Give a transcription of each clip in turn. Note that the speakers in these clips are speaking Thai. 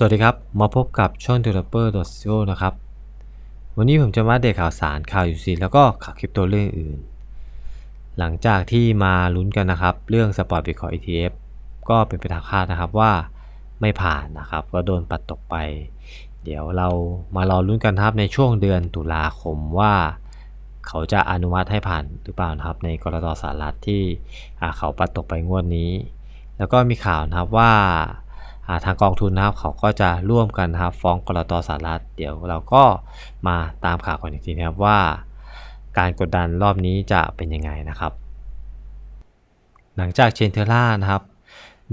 สวัสดีครับ มาพบกับช่อง Developer c o นะครับ วันนี้ผมจะมาอัปเดตข่าวสารข่าว UC แล้วก็ข่าวคริปโตเรื่องอื่น หลังจากที่มาลุ้นกันนะครับ เรื่องสปอร์ตบิตคอย ETF ก็เป็นไปตามคาดนะครับว่าไม่ผ่านนะครับ ก็โดนปัดตกไป เดี๋ยวเรามารอลุ้นกันครับในช่วงเดือนตุลาคมว่า เขาจะอนุมัติให้ผ่านหรือเปล่านะครับ ในกรตสหรัฐที่เขาปัดตกไปงวดนี้ แล้วก็มีข่าวนะครับว่า ทางกองทุนนะครับเขาก็จะร่วมกันนะครับฟ้องกรตสหรัฐ เดี๋ยวเราก็มาตามข่าวกันอีกทีนะครับว่า การกดดันรอบนี้จะเป็นยังไงนะครับ หลังจากเชนเทล่านะครับ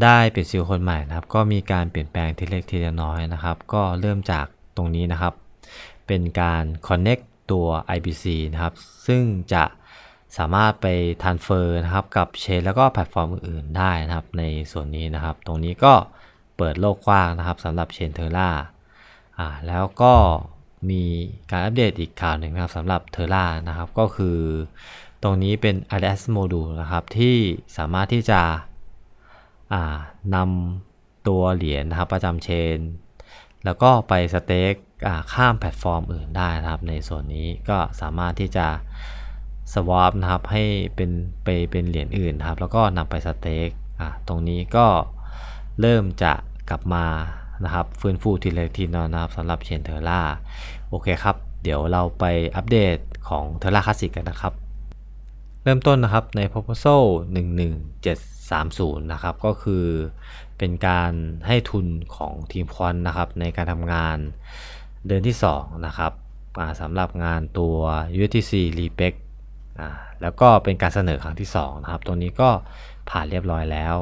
ได้เป็นซิลคนใหม่นะครับ ก็มีการเปลี่ยนแปลงทีเล็กทีละน้อยนะครับ ก็เริ่มจากตรงนี้นะครับ เป็นการ connect ตัว IBC นะครับ ซึ่งจะสามารถไป transfer นะครับกับเชนแล้วก็แพลตฟอร์มอื่นๆได้นะครับ ในส่วนนี้นะครับ ตรงนี้ก็ เปิดโลกกว้างนะครับสำหรับเชนเทอร่าอ่าแล้วก็มีการอัปเดตอีกข่าวหนึ่งนะครับสำหรับเทอร่านะครับก็คือตรงนี้เป็น RS Module นะครับที่สามารถที่จะนำตัวเหรียญนะครับประจำเชน แล้วก็ไปสเต็กข้ามแพลตฟอร์มอื่นได้นะครับ ในส่วนนี้ก็สามารถที่จะ swap นะครับให้เป็นไปเป็นเหรียญอื่นนะครับแล้วก็นำไปสเต็กตรงนี้ก็ เริ่มจะกลับมานะครับฟื้นฟูทีละทีนอยนะครับสำหรับเชนเทอร่าโอเคครับ เดี๋ยวเราไปอัปเดตของเทอร่าคลาสสิกกันนะครับ เริ่มต้นนะครับใน proposal 11730 นะครับ ก็คือเป็นการให้ทุนของทีมควันนะครับ ในการทำงานเดือนที่ 2 นะครับสำหรับงานตัว UTC r e p e c แล้วก็เป็นการเสนอครั้งที่ 2 นะครับตรงนี้ก็ผ่านเรียบร้อยแล้ว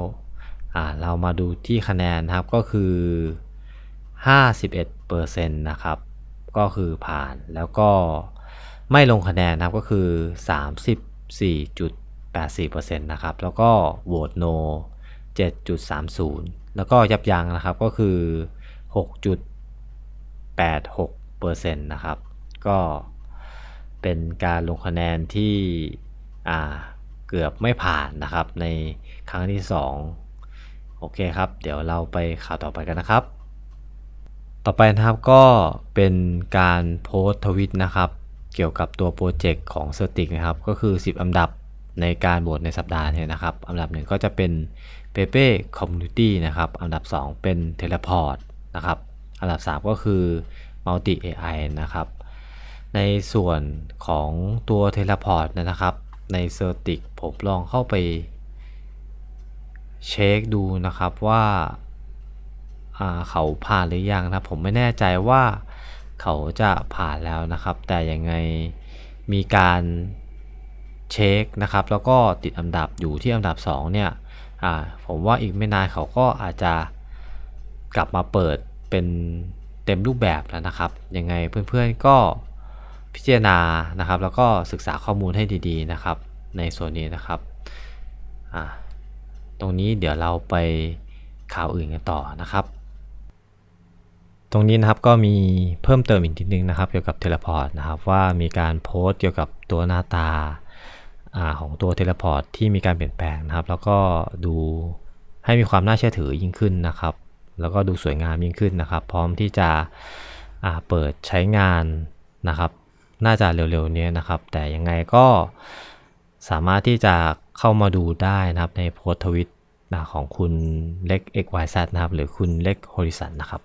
เรามาดูที่คะแนนนะครับก็คือ 51%นะครับ ก็คือผ่านแล้วก็ไม่ลงคะแนนนะครับก็คือ 34.84%นะครับ แล้วก็โหวต no 7.30 แล้วก็ยับยั้งนะครับก็คือ 6.86%นะครับ ก็เป็นการลงคะแนนที่เกือบไม่ผ่านนะครับในครั้งที่ 2 โอเคครับ เดี๋ยวเราไปข่าวต่อไปกันนะครับ ต่อไปนะครับก็เป็นการโพสต์ทวิตนะครับ เกี่ยวกับตัวโปรเจกต์ของ c e r t i c นะครับ ก็คือ 10 อันดับในการโหวตในสัปดาห์นี้นะครับ อันดับหนึ่งก็จะเป็น p e p e Community นะครับ อันดับ 2 เป็น Teleport นะครับ อันดับ 3 ก็คือ Multi AI นะครับ ในส่วนของตัว Teleport นะครับ ใน c e r t i c ผมลองเข้าไป เช็คดูนะครับว่าเขาผ่านหรือยังนะผมไม่แน่ใจว่าเขาจะผ่านแล้วนะครับ แต่ยังไงมีการเช็คนะครับ แล้วก็ติดอันดับอยู่ที่อันดับ 2 เนี่ยผมว่าอีกไม่นานเขาก็อาจจะกลับมาเปิดเป็นเต็มรูปแบบแล้วนะครับ ยังไงเพื่อนๆก็พิจารณานะครับ แล้วก็ศึกษาข้อมูลให้ดีๆนะครับ ในส่วนนี้นะครับ รงนี้เดี๋ยวเราไปข่าวอื่นกันต่อนะครับ ตรงนี้นะครับก็มีเพิ่มเติมอีกนิดนึงนะครับ เกี่ยวกับเทเลพอร์ตนะครับว่ามีการโพสต์เกี่ยวกับตัวหน้าตาของตัวเทเลพอร์ตที่มีการเปลี่ยนแปลงนะครับ แล้วก็ดูให้มีความน่าเชื่อถือยิ่งขึ้นนะครับ แล้วก็ดูสวยงามยิ่งขึ้นนะครับ พร้อมที่จะเปิดใช้งานนะครับ น่าจะเร็วๆนี้นะครับ แต่ยังไงก็สามารถที่จะเข้ามาดูได้นะครับในโพสทวิต ของคุณเล็ก XYZ นะครับ หรือคุณเล็ก Horizon นะครับ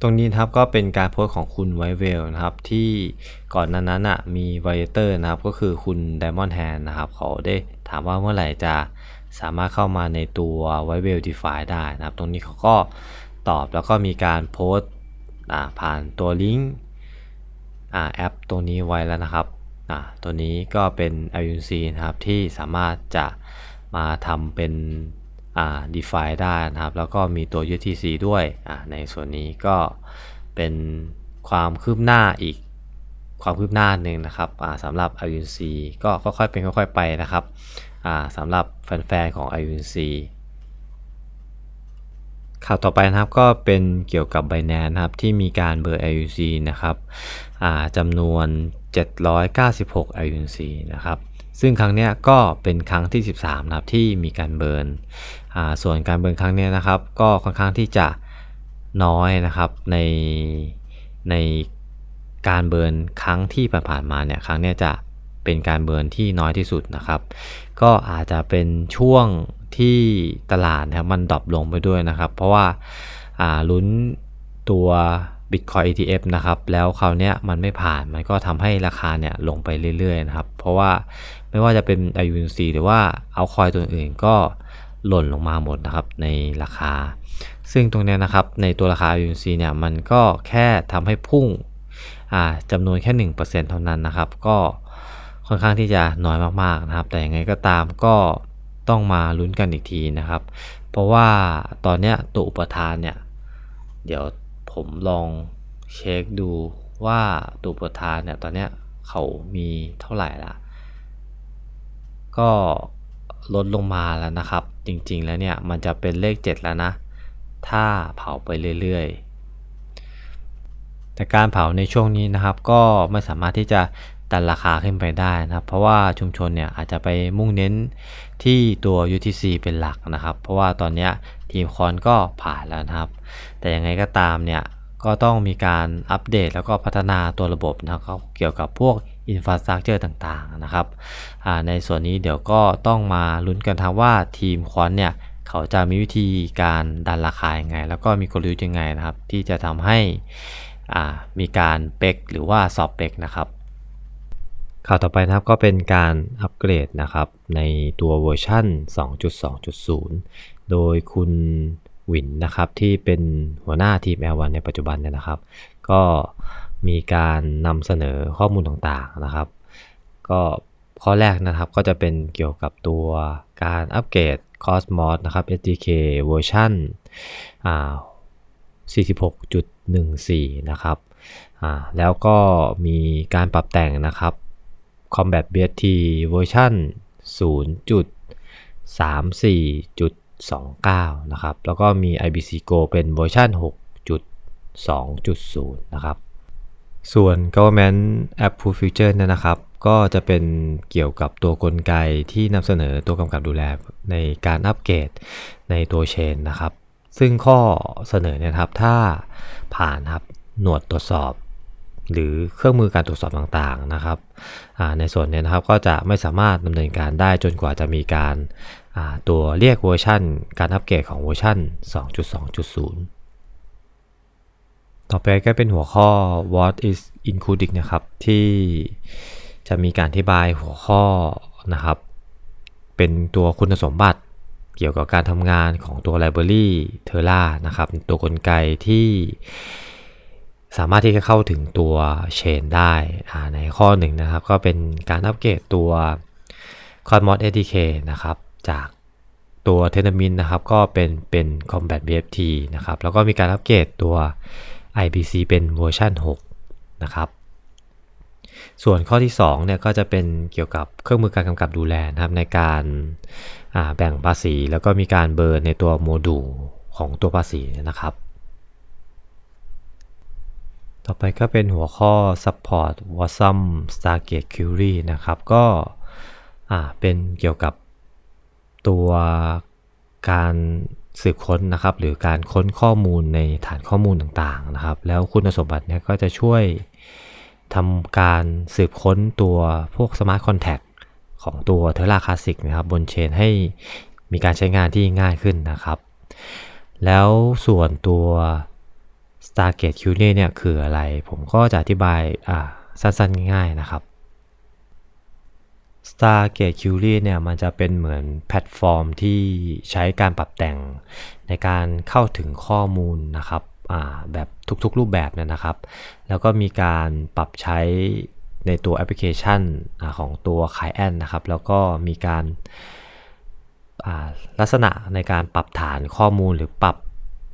ตรงนี้นะครับก็เป็นการโพสของคุณไวเวลนะครับ ที่ก่อนนั้นนั้นมีไวเตอร์นะครับ ก็คือคุณ Diamond Hand นะครับ เขาได้ถามว่าเมื่อไหร่จะสามารถเข้ามาในตัวไวเวล DeFi ได้นะครับ ตรงนี้เขาก็ตอบแล้วก็มีการโพสต์ผ่านตัวลิงก์แอปตัวนี้ไว้แล้วนะครับตัวนี้ก็เป็น IUC นะครับที่สามารถจะ มาทำเป็นอ่า DeFi ได้นะครับ แล้วก็มีตัว UTC ด้วยอ่าในส่วนนี้ก็เป็นความคืบหน้าอีกความคืบหน้าหนึ่งนะครับอ่าสำหรับ IUC ก็ค่อยๆเป็นค่อยๆไปนะครับอ่าสำหรับแฟนๆของ IUC ข่าวต่อไปนะครับก็เป็นเกี่ยวกับ Binance นะครับที่มีการเบอร์ IUC นะครับจำนวน 796 IUC นะครับ ซึ่งครั้งเนี้ยก็เป็นครั้งที่ 13นะครับที่มีการเบิร์นอ่าส่วนการเบิร์นครั้งเนี้ยนะครับ ก็ค่อนข้างที่จะน้อยนะครับในในการเบิร์นครั้งที่ผ่านๆมาเนี่ยครั้งเนี้ยจะเป็นการเบิร์นที่น้อยที่สุดนะครับ ก็อาจจะเป็นช่วงที่ตลาดนะครับมันดรอปลงไปด้วยนะครับ เพราะว่าอ่าลุ้นตัว Bitcoin ETF นะครับ แล้วคราวเนี้ยมันไม่ผ่าน มันก็ทำให้ราคาเนี่ยลงไปเรื่อยๆนะครับ เพราะว่าไม่ว่าจะเป็น IUNC หรือว่าเอาคอยตัวอื่นก็หล่นลงมาหมดนะครับในราคา ซึ่งตรงนี้นะครับในตัวราคา IUNC เนี่ยมันก็แค่ทำให้พุ่งอ่าจำนวนแค่ 1%เท่านั้นนะครับ ก็ค่อนข้างที่จะน้อยมากๆนะครับ แต่ยังไงก็ตามก็ต้องมาลุ้นกันอีกทีนะครับ เพราะว่าตอนนี้ตัวอุปทานเนี่ย เดี๋ยว ผมลองเช็คดูว่าตัวประธานเนี่ยตอนเนี้ยเขามีเท่าไหร่ละก็ลดลงมาแล้วนะครับ จริงๆแล้วเนี่ยมันจะเป็นเลข 7 แล้วนะ ถ้าเผาไปเรื่อยๆแต่การเผาในช่วงนี้นะครับ ก็ไม่สามารถที่จะ ดันราคาขึ้นไปได้นะครับ เพราะว่าชุมชนเนี่ยอาจจะไปมุ่งเน้นที่ตัว UTC เป็นหลักนะครับ เพราะว่าตอนนี้ทีมคอนก็ผ่านแล้วนะครับ แต่ยังไงก็ตามเนี่ยก็ต้องมีการอัปเดตแล้วก็พัฒนาตัวระบบนะครับเกี่ยวกับพวกอินฟ a าสตรักเจอร์ต่างๆนะครับในส่วนนี้เดี๋ยวก็ต้องมาลุ้นกันทางว่าทีมคอนเนี่ยเขาจะมีวิธีการดันราคายังไง แล้วก็มีกลยุทธ์ยังไงนะครับ ที่จะทำให้มีการเป็กหรือว่าสอบเป็กนะครับ ข่าวต่อไปนะครับก็เป็นการอัปเกรดนะครับในตัวเวอร์ชัน2.2.0 โดยคุณวินนะครับที่เป็นหัวหน้าทีม L1 ในปัจจุบันเนี่ยนะครับ ก็มีการนำเสนอข้อมูลต่างๆนะครับ ก็ข้อแรกนะครับก็จะเป็นเกี่ยวกับตัวการอัปเกรด Cosmos นะครับ SDK เวอร์ชัน46.14 นะครับแล้วก็มีการปรับแต่งนะครับ Combat BST เวอร์ชัน 0.34. 29 นะครับ แล้วก็มี IBC Go เป็นเวอร์ชัน6.2.0 นะครับ ส่วน Government Approve Future เนี่ยนะครับ ก็จะเป็นเกี่ยวกับตัวกลไกที่นำเสนอตัวกำกับดูแลในการอัปเกรดในตัวเชนนะครับ ซึ่งข้อเสนอเนี่ยครับ ถ้าผ่านครับ หนวดตรวจสอบ หรือเครื่องมือการตรวจสอบต่างๆนะครับในส่วนนี้นะครับก็จะไม่สามารถดำเนินการได้จนกว่าจะมีการตัวเรียกเวอร์ชันการอัปเกรดของเวอร์ชัน2.2.0 ต่อไปก็เป็นหัวข้อ what is including นะครับที่จะมีการอธิบายหัวข้อนะครับ เป็นตัวคุณสมบัติเกี่ยวกับการทำงานของตัว Library t e r r a นะครับ ตัวกลไกที่ สามารถที่จะเข้าถึงตัวเชนได้ในข้อหนึ่งนะครับ ก็เป็นการอัปเกรดตัว Cosmos SDK นะครับ จากตัวเทนมินนะครับ ก็เป็นเป็น Combat BFT นะครับ แล้วก็มีการอัปเกรดตัว IBC เป็นเวอร์ชัน6นะครับ ส่วนข้อที่2เนี่ยก็จะเป็นเกี่ยวกับเครื่องมือการกำกับดูแลนะครับในการแบ่งภาษี แล้วก็มีการเบิร์นในตัวโมดูลของตัวภาษีนะครับ ต่อไปก็เป็นหัวข้อ support Wasm Stargate Query นะครับ ก็เป็นเกี่ยวกับตัวการสืบค้นนะครับ หรือการค้นข้อมูลในฐานข้อมูลต่างๆนะครับ แล้วคุณสมบัติเนี่ยก็จะช่วยทำการสืบค้นตัวพวก Smart Contact ของตัวเทราคลาสสิกนะครับ บนเชนให้มีการใช้งานที่ง่ายขึ้นนะครับ แล้วส่วนตัว Stargate Q เนี่ยคืออะไร ผมก็จะอธิบายสั้นๆง่ายๆนะครับ Stargate Query เนี่ยมันจะเป็นเหมือนแพลตฟอร์มที่ใช้การปรับแต่งในการเข้าถึงข้อมูลนะครับแบบทุกๆรูปแบบเนี่ยนะครับ แล้วก็มีการปรับใช้ในตัวแอปพลิเคชันอของตัวขายแอนนะครับ แล้วก็มีการลักษณะในการปรับฐานข้อมูลหรือปรับ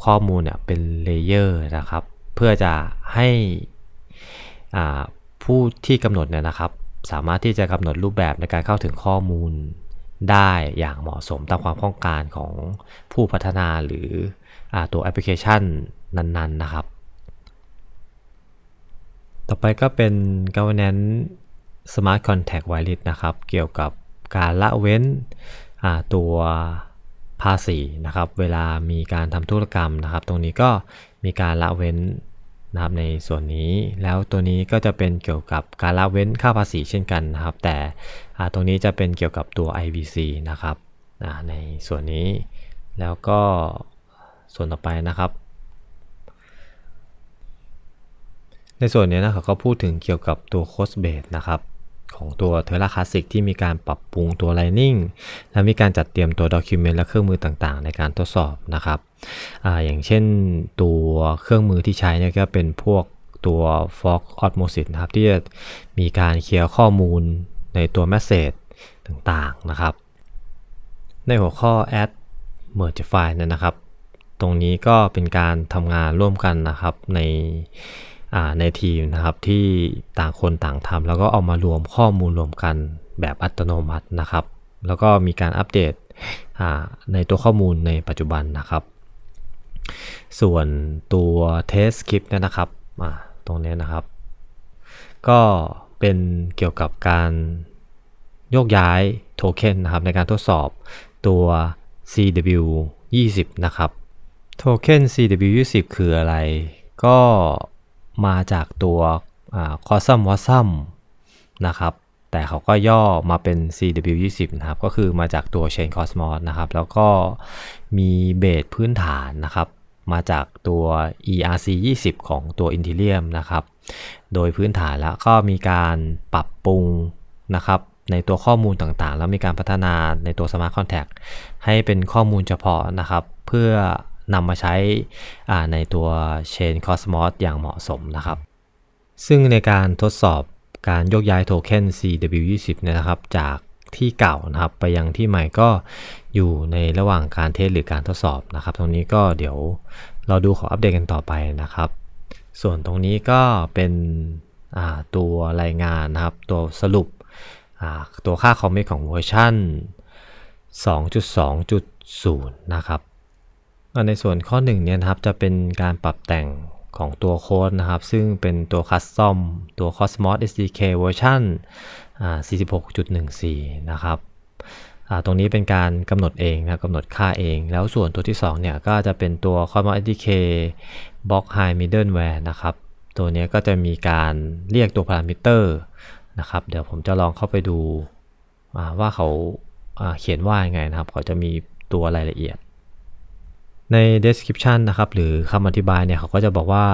ข้อมูลเนี่ยเป็นเลเยอร์นะครับ เพื่อจะให้ผู้ที่กำหนดเนี่ยนะครับ สามารถที่จะกำหนดรูปแบบในการเข้าถึงข้อมูลได้อย่างเหมาะสมตามความต้องการของผู้พัฒนาหรืออตัวแอปพลิเคชันนั้นๆนะครับ ต่อไปก็เป็น governance Smart Contact Wireless นะครับ เกี่ยวกับการละเว้นตัว ภาษีนะครับ เวลามีการทำธุรกรรมนะครับ ตรงนี้ก็มีการละเว้นนะครับในส่วนนี้แล้วตัวนี้ก็จะเป็นเกี่ยวกับการละเว้นค่าภาษีเช่นกันนะครับ แต่ตรงนี้จะเป็นเกี่ยวกับตัว IBC นะครับในส่วนนี้แล้วก็ส่วนต่อไปนะครับ ในส่วนนี้นะครับก็พูดถึงเกี่ยวกับตัว Cost Base นะครับ ของตัว t e r r a Classic ที่มีการปรับปรุงตัว Lightning และมีการจัดเตรียมตัว Document และเครื่องมือต่างๆ ในการทดสอบนะครับออย่างเช่นตัวเครื่องมือที่ใช้เนี่ยก็เป็นพวกตัว Fog Osmosis นะครับ ที่จะมีการเคลียร์ข้อมูลในตัว Message ต่างๆนะครับ ในหัวข้อ add merge file เนยนะครับ ตรงนี้ก็เป็นการทำงานร่วมกันนะครับใน ในทีมนะครับที่ต่างคนต่างทำแล้วก็เอามารวมข้อมูลรวมกันแบบอัตโนมัตินะครับ แล้วก็มีการอัปเดตในตัวข้อมูลในปัจจุบันนะครับ ส่วนตัว test script เนี่ยนะครับตรงนี้นะครับ ก็เป็นเกี่ยวกับการโยกย้ายโทเค็นนะครับในการทดสอบตัว CW 20นะครับ โทเค็น CW 20คืออะไร ก็ มาจากตัวคอซัมวอซัมนะครับ แต่เขาก็ย่อมาเป็น CW20 นะครับ ก็คือมาจากตัว Chain Cosmos นะครับ แล้วก็มีเบสพื้นฐานนะครับ มาจากตัว ERC20 ของตัว Interium นะครับ โดยพื้นฐานแล้วก็มีการปรับปรุงนะครับในตัวข้อมูลต่างๆ แล้วมีการพัฒนาในตัว Smart Contact ให้เป็นข้อมูลเฉพาะนะครับ เพื่อ นำมาใช้ในตัว Chain Cosmos อย่างเหมาะสมนะครับ ซึ่งในการทดสอบการยกย้ายโทเค็น CW20 เนี่ยนะครับจากที่เก่านะครับไปยังที่ใหม่ก็อยู่ในระหว่างการเทสหรือการทดสอบนะครับ ตรงนี้ก็เดี๋ยวเราดูขออัปเดตกันต่อไปนะครับ ส่วนตรงนี้ก็เป็นตัวรายงานนะครับ ตัวสรุปตัวค่าคอมมิตของเวอร์ชัน2.2.0 นะครับ ในส่วนข้อ1เนี่ยนะครับจะเป็นการปรับแต่งของตัวโค้ดนะครับ ซึ่งเป็นตัวคัสตอมตัว Cosmos SDK เวอร์ชัน46.14 นะครับตรงนี้เป็นการกำหนดเองนะกำหนดค่าเอง แล้วส่วนตัวที่2เนี่ยก็จะเป็นตัว Cosmos SDK Block High Middleware นะครับ ตัวนี้ก็จะมีการเรียกตัวพารามิเตอร์นะครับ เดี๋ยวผมจะลองเข้าไปดูว่าเขาเขียนว่ายังไงนะครับ เขาจะมีตัวรายละเอียด ใน description นะครับ หรือคำอธิบายเนี่ยเขาก็จะบอกว่า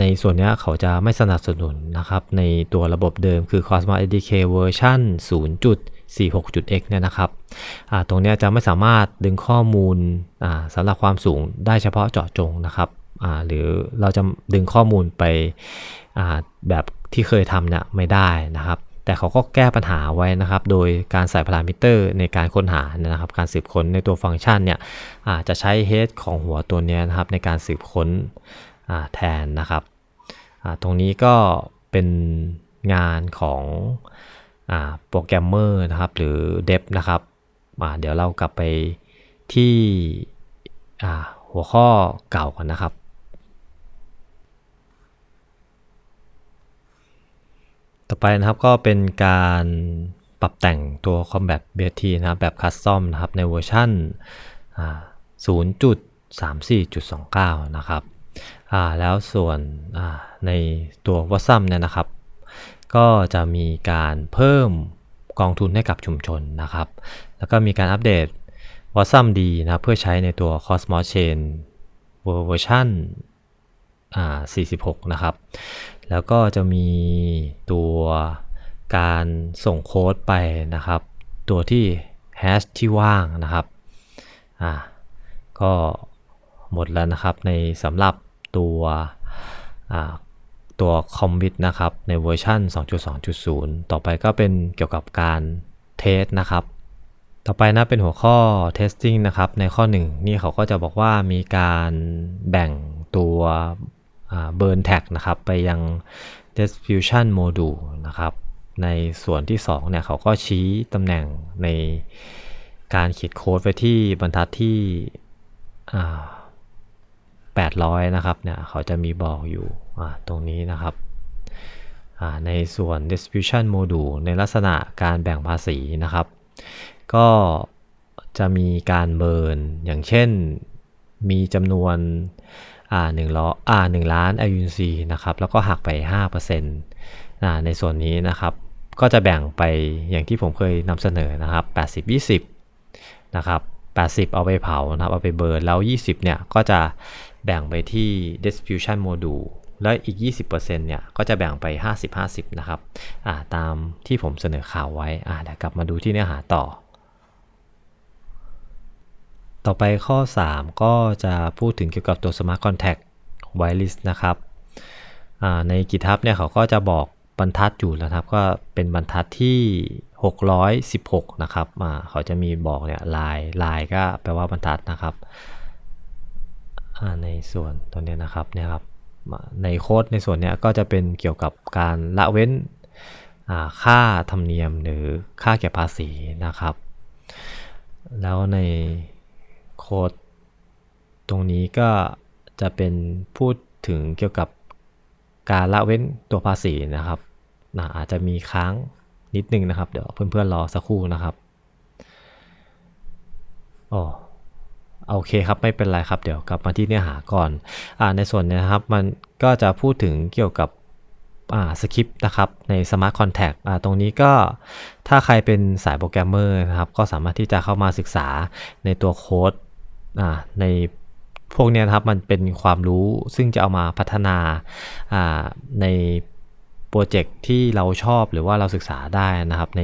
ในส่วนนี้เขาจะไม่สนับสนุนนะครับ ในตัวระบบเดิมคือ Cosmos SDK เวอร์ชัน 0.46.x เนี่ยนะครับตรงนี้จะไม่สามารถดึงข้อมูลสำหรับความสูงได้เฉพาะเจาะจงนะครับหรือเราจะดึงข้อมูลไปแบบที่เคยทำเนี่ยไม่ได้นะครับ แต่เขาก็แก้ปัญหาไว้นะครับ โดยการใส่พารามิเตอร์ในการค้นหานะครับ การสืบค้นในตัวฟังก์ชันเนี่ยอาจจะใช้เฮดของหัวตัวนี้นะครับในการสืบค้นแทนนะครับ ตรงนี้ก็เป็นงานของโปรแกรมเมอร์นะครับหรือเดฟนะครับเดี๋ยวเรากลับไปที่หัวข้อเก่ากันนะครับ ต่อไปนะครับก็เป็นการปรับแต่งตัว Combat BT นะครับแบบคัสตอมนะครับในเวอร์ชัน0.34.29 นะครับแล้วส่วนในตัววอซัมเนี่ยนะครับ ก็จะมีการเพิ่มกองทุนให้กับชุมชนนะครับ แล้วก็มีการอัปเดตวอซัมดีนะเพื่อใช้ในตัว Cosmos Chain เวอร์ชัน46 นะครับ แล้วก็จะมีตัวการส่งโค้ดไปนะครับ ตัวที่แฮชที่ว่างนะครับอ่าก็หมดแล้วนะครับในสำหรับตัวอ่าตัวคอมมิตนะครับในเวอร์ชัน2.2.0 ต่อไปก็เป็นเกี่ยวกับการเทสนะครับ ต่อไปนะเป็นหัวข้อ testing นะครับ ในข้อ 1 นี่เขาก็จะบอกว่ามีการแบ่งตัว เบิร์นแท็กนะครับไปยัง distribution module นะครับ ในส่วนที่ 2 เนี่ย เขาก็ชี้ตำแหน่งในการเขียนโค้ดไว้ที่บรรทัดที่ 800 นะครับ เนี่ย เขาจะมีบอกอยู่ตรงนี้นะครับ ในส่วน distribution module ในลักษณะการแบ่งภาษีนะครับ ก็จะมีการเบิร์น อย่างเช่นมีจำนวน อ่าหนึ่งล้ออ่าหนึ่งล้าน IUC นะครับแล้วก็หักไป5%อ่าในส่วนนี้นะครับ ก็จะแบ่งไปอย่างที่ผมเคยนำเสนอนะครับ 80-20 นะครับ80 เอาไปเผานะครับ เอาไปเบิร์นแล้ว 20 เนี่ย ก็จะแบ่งไปที่ distribution module แล้วอีก 20%เนี่ย ก็จะแบ่งไป 50-50 นะครับ อ่า ตามที่ผมเสนอข่าวไว้ อ่าเดี๋ยวกลับมาดูที่เนื้อหาต่อ ต่อไปข้อ 3 ก็จะพูดถึงเกี่ยวกับตัว Smart Contact Whitelist นะครับใน GitHub เนี่ยเขาก็จะบอกบรรทัดอยู่แล้วครับ ก็เป็นบรรทัดที่ 616 นะครับเขาจะมีบอกเนี่ยลายลายก็แปลว่าบรรทัดนะครับในส่วนตัวเนี้ยนะครับเนี่ยครับในโค้ดในส่วนเนี้ยก็จะเป็นเกี่ยวกับการละเว้นค่าธรรมเนียมหรือค่าเก็บภาษีนะครับ แล้วใน โค้ดตรงนี้ก็จะเป็นพูดถึงเกี่ยวกับการละเว้นตัวภาษีนะครับนะอาจจะมีค้างนิดนึงนะครับ เดี๋ยวเพื่อนๆรอสักครู่นะครับอ๋อโอเคครับไม่เป็นไรครับ เดี๋ยวกลับมาที่เนื้อหาก่อนอ่าในส่วนนี้นะครับมันก็จะพูดถึงเกี่ยวกับอ่าสคริปต์นะครับใน Smart Contact อ่าตรงนี้ก็ถ้าใครเป็นสายโปรแกรมเมอร์นะครับ ก็สามารถที่จะเข้ามาศึกษาในตัวโค้ด ในพวกนี้นะครับมันเป็นความรู้ซึ่งจะเอามาพัฒนาในโปรเจกต์ที่เราชอบหรือว่าเราศึกษาได้นะครับ ใน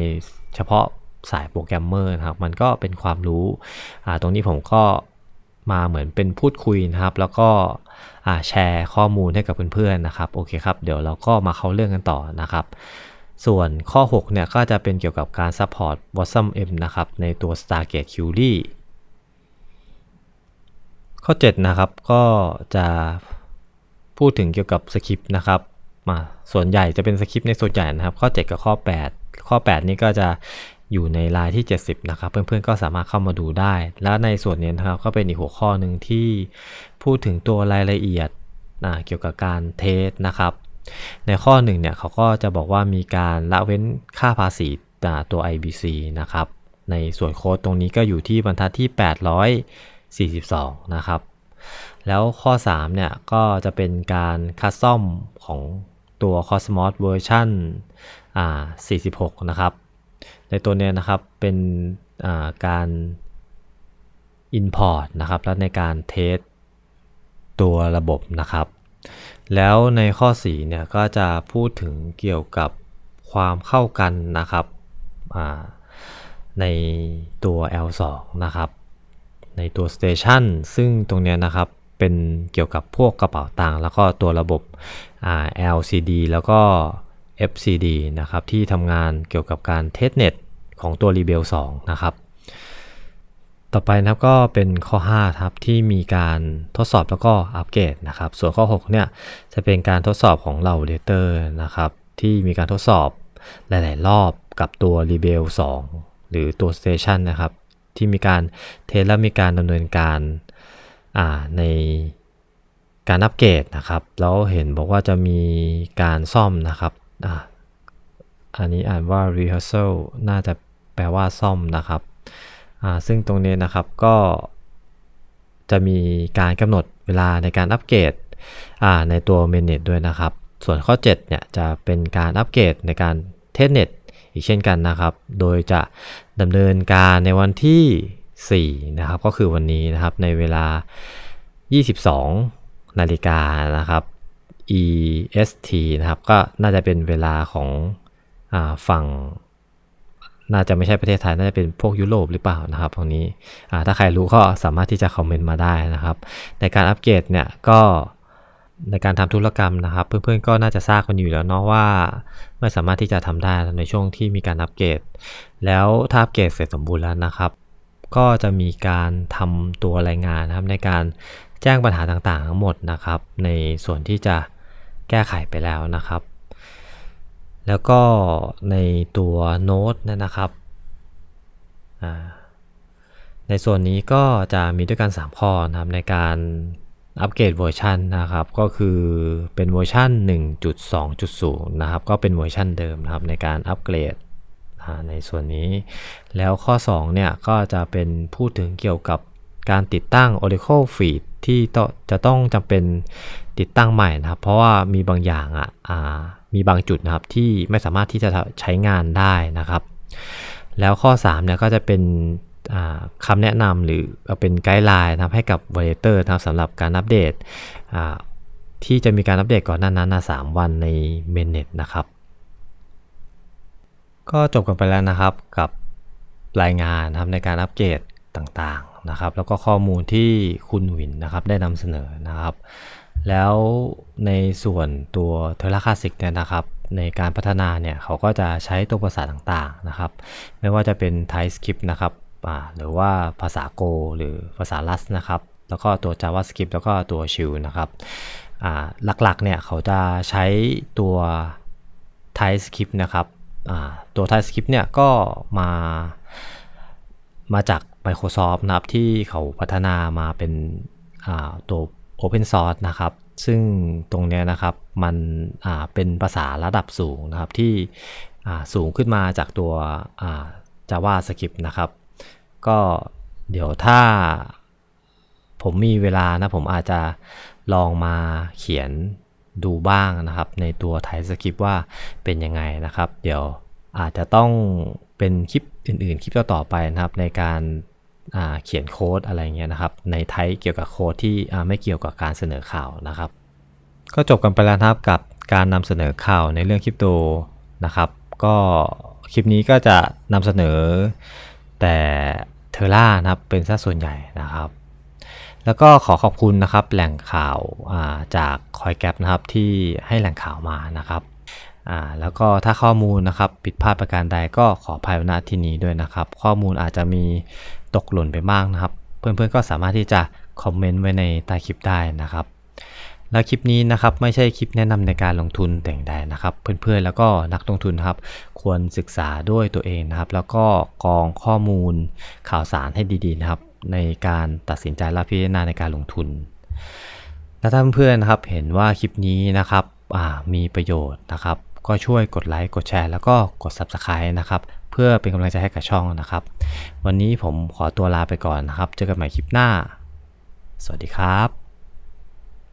เฉพาะสายโปรแกรมเมอร์นะครับ มันก็เป็นความรู้ตรงนี้ผมก็มาเหมือนเป็นพูดคุยนะครับ แล้วก็แชร์ข้อมูลให้กับเพื่อนๆนะครับโอเคครับ เดี๋ยวเราก็มาเข้าเรื่องกันต่อนะครับ ส่วนข้อ 6 เนี่ยก็จะเป็นเกี่ยวกับการ support Blossom M นะครับ ในตัว Stargate Query ข้อ 7 นะครับ ก็จะพูดถึงเกี่ยวกับสคริปต์นะครับมาส่วนใหญ่จะเป็นสคริปต์ในส่วนใหญ่นะครับ ข้อ 7 กับข้อ 8 ข้อ 8 นี้ก็จะอยู่ในลายที่ 70 นะครับ เพื่อนๆก็สามารถเข้ามาดูได้ แล้วในส่วนนี้นะครับก็เป็นอีกหัวข้อหนึ่งที่พูดถึงตัวรายละเอียดนะเกี่ยวกับการเทสนะครับ ในข้อหนึ่งเนี่ยเขาก็จะบอกว่ามีการละเว้นค่าภาษีตัว IBC นะครับ ในส่วนโค้ดตรงนี้ก็อยู่ที่บรรทัดที่ 42 นะครับ แล้วข้อ 3 เนี่ย ก็จะเป็นการคัสซอมของตัว Cosmos เวอร์ชันอ่า46 นะครับ ในตัวเนี้ยนะครับ เป็นอ่าการ Import นะครับ แล้วในการเทสตัวระบบนะครับ แล้วในข้อ 4 เนี่ย ก็จะพูดถึงเกี่ยวกับความเข้ากันนะครับในตัว L2 นะครับ ในตัว Station ซึ่งตรงนี้นะครับเป็นเกี่ยวกับพวกกระเป๋าตังค์แล้วก็ตัวระบบ LCD แล้วก็ FCD นะครับที่ทำงานเกี่ยวกับการเทสเน็ตของตัว Rebel 2 นะครับ ต่อไปนะครับก็เป็นข้อ5ครับที่มีการทดสอบแล้วก็อัปเกรดนะครับ ส่วนข้อ 6 เนี่ยจะเป็นการทดสอบของเหล่าเ a เตอร์นะครับที่มีการทดสอบหลาย ๆ รอบกับตัว Rebel 2 หรือตัว Station นะครับ ที่มีการเทสและมีการดำเนินการในการอัปเกรดนะครับ แล้วเห็นบอกว่าจะมีการซ่อมนะครับออันนี้อ่านว่า rehearsal น่าจะแปลว่าซ่อมนะครับ ซึ่งตรงนี้นะครับก็จะมีการกำหนดเวลาในการอัปเกรดในตัว mainnet ด้วยนะครับ ส่วนข้อ 7 เนี่ยจะเป็นการอัปเกรดในการเทสเน็ต อีกเช่นกันนะครับ โดยจะดำเนินการในวันที่ 4 นะครับ ก็คือวันนี้นะครับในเวลา 22 นาฬิกานะครับ EST นะครับ ก็น่าจะเป็นเวลาของอฝั่ง น่าจะไม่ใช่ประเทศไทย น่าจะเป็นพวกยุโรปหรือเปล่านะครับ ตรงนี้ถ้าใครรู้ก็สามารถที่จะคอมเมนต์มาได้นะครับ ในการอัปเกรดเนี่ยก็ ในการทำธุรกรรมนะครับ เพื่อนๆก็น่าจะทราบกันอยู่แล้วเนาะว่า ไม่สามารถที่จะทำได้ในช่วงที่มีการอัปเกรดแล้วถ้าอัปเกรดเสร็จสมบูรณ์แล้วนะครับ ก็จะมีการทำตัวรายงานนะครับ ในการแจ้งปัญหาต่างๆ ทั้งหมดนะครับ ในส่วนที่จะแก้ไขไปแล้วนะครับ แล้วก็ในตัวโน้ตนะครับในส่วนนี้ก็จะมีด้วยกัน 3 ข้อนะครับในการ อัปเกรดเวอร์ชันนะครับก็คือเป็นเวอร์ชัน1.2.0 นะครับ ก็เป็นเวอร์ชันเดิมนะครับในการอัปเกรดในส่วนนี้ แล้วข้อ 2 เนี่ย ก็จะเป็นพูดถึงเกี่ยวกับการติดตั้ง Oracle Feed ที่จะต้องจำเป็นติดตั้งใหม่นะครับ เพราะว่ามีบางอย่างอะอ่ามีบางจุดนะครับที่ไม่สามารถที่จะใช้งานได้นะครับ แล้วข้อ 3 เนี่ยก็จะเป็น คำแนะนำหรือเป็นไกด์ไลน์นะครับให้กับ v a l i d a t o r นะครับสำหรับการอัปเดตที่จะมีการอัปเดตก่อนหน้านั้นนะ3วันใน Mainnet นะครับ ก็จบกันไปแล้วนะครับกับรายงานนะครับในการอัปเดตต่างๆนะครับ แล้วก็ข้อมูลที่คุณหวินนะครับได้นำเสนอนะครับ แล้วในส่วนตัวเทเลคาสิกเนี่ยนะครับในการพัฒนาเนี่ยเขาก็จะใช้ตัวภาษาต่างๆนะครับ ไม่ว่าจะเป็น TypeScript นะครับ หรือว่าภาษา Go หรือภาษา Rust นะครับ แล้วก็ตัว JavaScript แล้วก็ตัว Shell นะครับหลักๆเนี่ยเขาจะใช้ตัว TypeScript นะครับตัว TypeScript เนี่ยก็มามาจาก Microsoft นะครับที่เขาพัฒนามาเป็นตัว Open Source นะครับ ซึ่งตรงเนี้ยนะครับมันเป็นภาษาระดับสูงนะครับที่สูงขึ้นมาจากตัวอ่า JavaScript นะครับ ก็เดี๋ยวถ้าผมมีเวลานะผมอาจจะลองมาเขียนดูบ้างนะครับ ในตัว TypeScript ว่าเป็นยังไงนะครับ เดี๋ยวอาจจะต้องเป็นคลิปอื่นๆ คลิปต่อๆไปนะครับ ในการาเขียนโค้ดอะไรเงี้ยนะครับ ในไทป์เกี่ยวกับโค้ดที่ไม่เกี่ยวกับการเสนอข่าวนะครับ ก็จบกันไปแล้วครับกับการนำเสนอข่าวในเรื่องคริปโตนะครับ ก็คลิปนี้ก็จะนำเสนอแต่ เทอร่านะครับเป็นซะส่วนใหญ่นะครับ แล้วก็ขอขอบคุณนะครับแหล่งข่าวาจากคอยแกปนะครับที่ให้แหล่งข่าวมานะครับแล้วก็ถ้าข้อมูลนะครับผิดพลาดประการใดก็ขออภัยณที่นี้ด้วยนะครับ ข้อมูลอาจจะมีตกหล่นไปบ้างนะครับ เพื่อนๆก็สามารถที่จะคอมเมนต์ไว้ในใต้คลิปได้นะครับ และคลิปนี้นะครับไม่ใช่คลิปแนะนำในการลงทุนแต่งใดนะครับ เพื่อนๆแล้วก็นักลงทุนครับ ควรศึกษาด้วยตัวเองนะครับ แล้วก็กรองข้อมูลข่าวสารให้ดีๆนะครับ ในการตัดสินใจและพิจารณาในการลงทุน และถ้าเพื่อนๆนะครับเห็นว่าคลิปนี้นะครับมีประโยชน์นะครับ ก็ช่วยกดไลค์กดแชร์ แล้วก็กด Subscribe นะครับเพื่อเป็นกำลังใจให้กับช่องนะครับ วันนี้ผมขอตัวลาไปก่อนนะครับ เจอกันใหม่คลิปหน้า สวัสดีครับ